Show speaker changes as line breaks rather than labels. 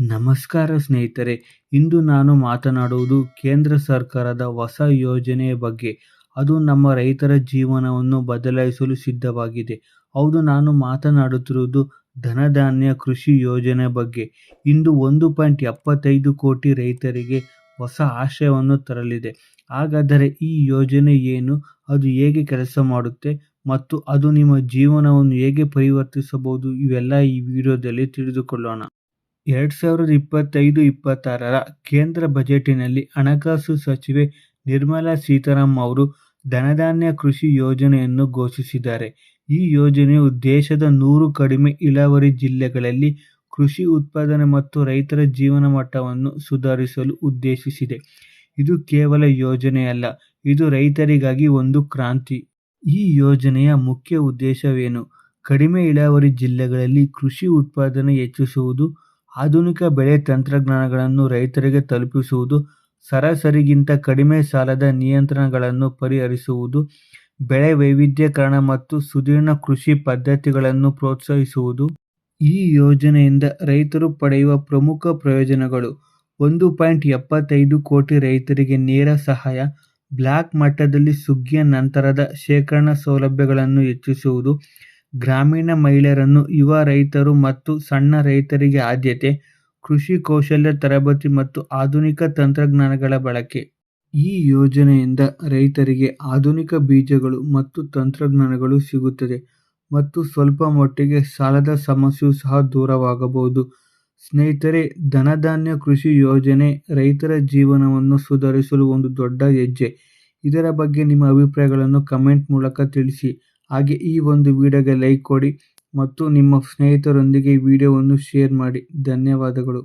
ನಮಸ್ಕಾರ ಸ್ನೇಹಿತರೆ, ಇಂದು ನಾನು ಮಾತನಾಡುವುದು ಕೇಂದ್ರ ಸರ್ಕಾರದ ಹೊಸ ಯೋಜನೆಯ ಬಗ್ಗೆ. ಅದು ನಮ್ಮ ರೈತರ ಜೀವನವನ್ನು ಬದಲಾಯಿಸಲು ಸಿದ್ಧವಾಗಿದೆ. ಹೌದು, ನಾನು ಮಾತನಾಡುತ್ತಿರುವುದು ಧನಧಾನ್ಯ ಕೃಷಿ ಯೋಜನೆ ಬಗ್ಗೆ. ಇಂದು ಒಂದು ಪಾಯಿಂಟ್ ಎಪ್ಪತ್ತೈದು ಕೋಟಿ ರೈತರಿಗೆ ಹೊಸ ಆಶಯವನ್ನು ತರಲಿದೆ. ಹಾಗಾದರೆ ಈ ಯೋಜನೆ ಏನು? ಅದು ಹೇಗೆ ಕೆಲಸ ಮಾಡುತ್ತೆ? ಮತ್ತು ಅದು ನಿಮ್ಮ ಜೀವನವನ್ನು ಹೇಗೆ ಪರಿವರ್ತಿಸಬಹುದು? ಇವೆಲ್ಲ ಈ ವಿಡಿಯೋದಲ್ಲಿ ತಿಳಿದುಕೊಳ್ಳೋಣ. ಎರಡು ಸಾವಿರದ ಇಪ್ಪತ್ತೈದು ಇಪ್ಪತ್ತಾರರ ಕೇಂದ್ರ ಬಜೆಟಿನಲ್ಲಿ ಹಣಕಾಸು ಸಚಿವೆ ನಿರ್ಮಲಾ ಸೀತಾರಾಮ್ ಅವರು ಧನಧಾನ್ಯ ಕೃಷಿ ಯೋಜನೆಯನ್ನು ಘೋಷಿಸಿದ್ದಾರೆ. ಈ ಯೋಜನೆಯು ದೇಶದ ನೂರು ಕಡಿಮೆ ಇಳಾವರಿ ಜಿಲ್ಲೆಗಳಲ್ಲಿ ಕೃಷಿ ಉತ್ಪಾದನೆ ಮತ್ತು ರೈತರ ಜೀವನ ಮಟ್ಟವನ್ನು ಸುಧಾರಿಸಲು ಉದ್ದೇಶಿಸಿದೆ. ಇದು ಕೇವಲ ಯೋಜನೆಯಲ್ಲ, ಇದು ರೈತರಿಗಾಗಿ ಒಂದು ಕ್ರಾಂತಿ. ಈ ಯೋಜನೆಯ ಮುಖ್ಯ ಉದ್ದೇಶವೇನು? ಕಡಿಮೆ ಇಳಾವರಿ ಜಿಲ್ಲೆಗಳಲ್ಲಿ ಕೃಷಿ ಉತ್ಪಾದನೆ ಹೆಚ್ಚಿಸುವುದು ಆಧುನಿಕ ಬೆಳೆ ತಂತ್ರಜ್ಞಾನಗಳನ್ನು ರೈತರಿಗೆ ತಲುಪಿಸುವುದು, ಸರಾಸರಿಗಿಂತ ಕಡಿಮೆ ಸಾಲದ ನಿಯಂತ್ರಣಗಳನ್ನು ಪರಿಹರಿಸುವುದು, ಬೆಳೆ ವೈವಿಧ್ಯೀಕರಣ ಮತ್ತು ಸುದೀರ್ಣ ಕೃಷಿ ಪದ್ಧತಿಗಳನ್ನು ಪ್ರೋತ್ಸಾಹಿಸುವುದು. ಈ ಯೋಜನೆಯಿಂದ ರೈತರು ಪಡೆಯುವ ಪ್ರಮುಖ ಪ್ರಯೋಜನಗಳು, ಒಂದು ಪಾಯಿಂಟ್ ಎಪ್ಪತ್ತೈದು ಕೋಟಿ ರೈತರಿಗೆ ನೇರ ಸಹಾಯ, ಬ್ಲಾಕ್ ಮಟ್ಟದಲ್ಲಿ ಸುಗ್ಗಿಯ ನಂತರದ ಶೇಖರಣಾ ಸೌಲಭ್ಯಗಳನ್ನು ಹೆಚ್ಚಿಸುವುದು ಗ್ರಾಮೀಣ ಮಹಿಳೆಯರನ್ನು ಯುವ ರೈತರು ಮತ್ತು ಸಣ್ಣ ರೈತರಿಗೆ ಆದ್ಯತೆ, ಕೃಷಿ ಕೌಶಲ್ಯ ತರಬೇತಿ ಮತ್ತು ಆಧುನಿಕ ತಂತ್ರಜ್ಞಾನಗಳ ಬಳಕೆ. ಈ ಯೋಜನೆಯಿಂದ ರೈತರಿಗೆ ಆಧುನಿಕ ಬೀಜಗಳು ಮತ್ತು ತಂತ್ರಜ್ಞಾನಗಳು ಸಿಗುತ್ತದೆ ಮತ್ತು ಸ್ವಲ್ಪ ಮಟ್ಟಿಗೆ ಸಾಲದ ಸಮಸ್ಯೆಯು ಸಹ ದೂರವಾಗಬಹುದು. ಸ್ನೇಹಿತರೆ, ಧನಧಾನ್ಯ ಕೃಷಿ ಯೋಜನೆ ರೈತರ ಜೀವನವನ್ನು ಸುಧಾರಿಸಲು ಒಂದು ದೊಡ್ಡ ಹೆಜ್ಜೆ. ಇದರ ಬಗ್ಗೆ ನಿಮ್ಮ ಅಭಿಪ್ರಾಯಗಳನ್ನು ಕಮೆಂಟ್ ಮೂಲಕ ತಿಳಿಸಿ. ಹಾಗೆ ಈ ಒಂದು ವಿಡಿಯೋಗೆ ಲೈಕ್ ಕೊಡಿ ಮತ್ತು ನಿಮ್ಮ ಸ್ನೇಹಿತರೊಂದಿಗೆ ಈ ವಿಡಿಯೋವನ್ನು ಶೇರ್ ಮಾಡಿ. ಧನ್ಯವಾದಗಳು.